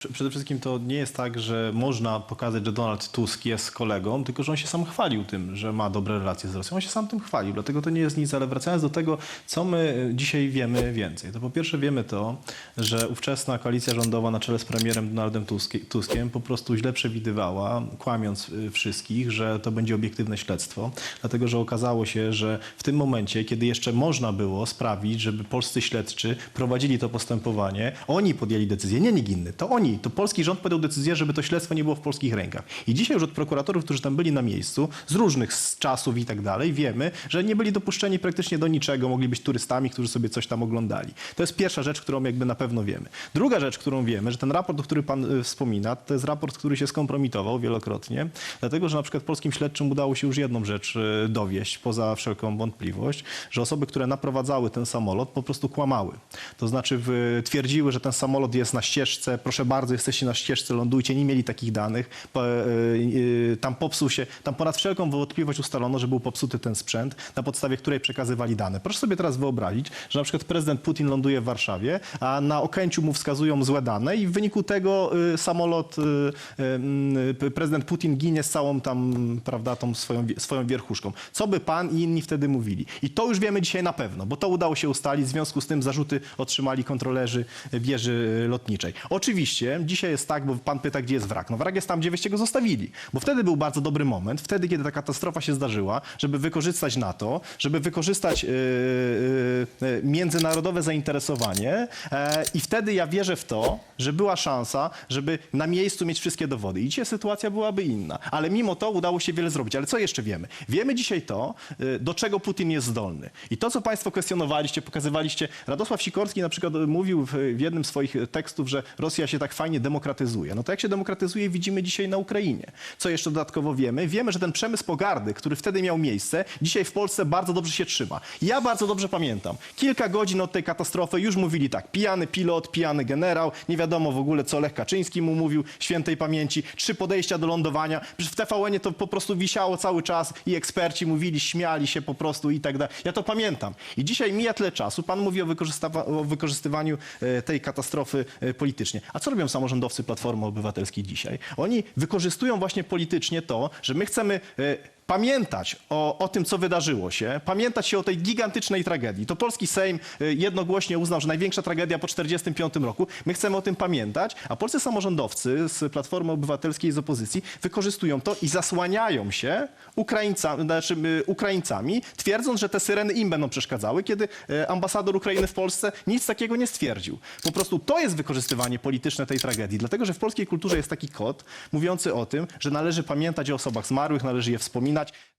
Prze- Przede wszystkim to nie jest tak, że można pokazać, że Donald Tusk jest kolegą, tylko że on się sam chwalił tym, że ma dobre relacje z Rosją. On się sam tym chwalił, dlatego to nie jest nic. Ale wracając do tego, co my e, dzisiaj wiemy więcej, to po pierwsze wiemy to, że ówczesna koalicja rządowa na czele z premierem Donaldem Tuski- Tuskiem po prostu źle przewidywała, kłamiąc y, wszystkich, że to będzie obiektywne śledztwo, dlatego że okazało się, że w tym momencie, kiedy jeszcze można było sprawić, żeby polscy śledczy prowadzili to postępowanie, oni podjęli decyzję, nie nikt inny, to oni, to polski rząd podjął decyzję, żeby to śledztwo nie było w polskich rękach. I dzisiaj już od prokuratorów, którzy tam byli na miejscu, z różnych s- czasów i tak dalej, wiemy, że nie byli dopuszczeni praktycznie do niczego, mogli być turystami, którzy sobie coś tam oglądali. To jest pierwsza rzecz, którą jakby na pewno wiemy. Druga rzecz, którą wiemy, że ten raport, o którym pan y, wspomina, to jest raport, który się skompromitował wielokrotnie, dlatego, że na przykład polskim śledczym udało się już jedną rzecz y, dowieść, poza wszelką wątpliwość, że osoby, które naprowadzały ten samolot, po prostu kłamały. To znaczy twierdziły, że ten samolot jest na ścieżce, proszę bardzo, jesteście na ścieżce, lądujcie, nie mieli takich danych. Y, y, tam popsuł się, tam ponad wszelką wątpliwość ustalono, że był popsuty ten sprzęt, na podstawie której przekazywali dane. Proszę sobie teraz wyobrazić, że na przykład prezydent Putin ląduje w Warszawie, a na Okęciu mu wskazują złe dane i w wyniku tego y, samolot, prezydent Putin ginie z całą tam, prawda, tą swoją, swoją wierchuszką. Co by pan i inni wtedy mówili? I to już wiemy dzisiaj na pewno, bo to udało się ustalić, w związku z tym zarzuty otrzymali kontrolerzy wieży lotniczej. Oczywiście dzisiaj jest tak, bo pan pyta, gdzie jest wrak. No wrak jest tam, gdzie wyście go zostawili, bo wtedy był bardzo dobry moment, wtedy, kiedy ta katastrofa się zdarzyła, żeby wykorzystać na to, żeby wykorzystać yy, yy, yy, międzynarodowe zainteresowanie e, i wtedy ja wierzę w to, że była szansa, żeby na miejscu mieć wszystkie dowody. I dzisiaj sytuacja byłaby inna. Ale mimo to udało się wiele zrobić. Ale co jeszcze wiemy? Wiemy dzisiaj to, y, do czego Putin jest zdolny. I to, co państwo kwestionowaliście, pokazywaliście, Radosław Sikorski na przykład mówił w, w jednym z swoich tekstów, że Rosja się tak fajnie demokratyzuje. No to jak się demokratyzuje, widzimy dzisiaj na Ukrainie. Co jeszcze dodatkowo wiemy? Wiemy, że ten przemysł pogardy, który wtedy miał miejsce, dzisiaj w Polsce bardzo dobrze się trzyma. Ja bardzo dobrze pamiętam. Kilka godzin od tej katastrofy już mówili tak, pijany pilot, pijany generał, nie wiadomo w ogóle, co Lech Kaczyński mu mówił, świętej pamięci, trzy podejścia do lądowania. W TVN-ie to po prostu wisiało cały czas i eksperci mówili, śmiali się po prostu i tak dalej. Ja to pamiętam. I dzisiaj mija tyle czasu, pan mówi o, wykorzystawa- o wykorzystywaniu e, tej katastrofy e, politycznie. A co robią samorządowcy Platformy Obywatelskiej dzisiaj? Oni wykorzystują właśnie politycznie to, że my chcemy e, pamiętać o, o tym, co wydarzyło się, pamiętać się o tej gigantycznej tragedii. To polski Sejm y, jednogłośnie uznał, że największa tragedia po 1945 roku. My chcemy o tym pamiętać, a polscy samorządowcy z Platformy Obywatelskiej z opozycji wykorzystują to i zasłaniają się Ukraińca, znaczy, y, Ukraińcami, twierdząc, że te syreny im będą przeszkadzały, kiedy y, ambasador Ukrainy w Polsce nic takiego nie stwierdził. Po prostu to jest wykorzystywanie polityczne tej tragedii, dlatego że w polskiej kulturze jest taki kod mówiący o tym, że należy pamiętać o osobach zmarłych, należy je wspominać. oglądać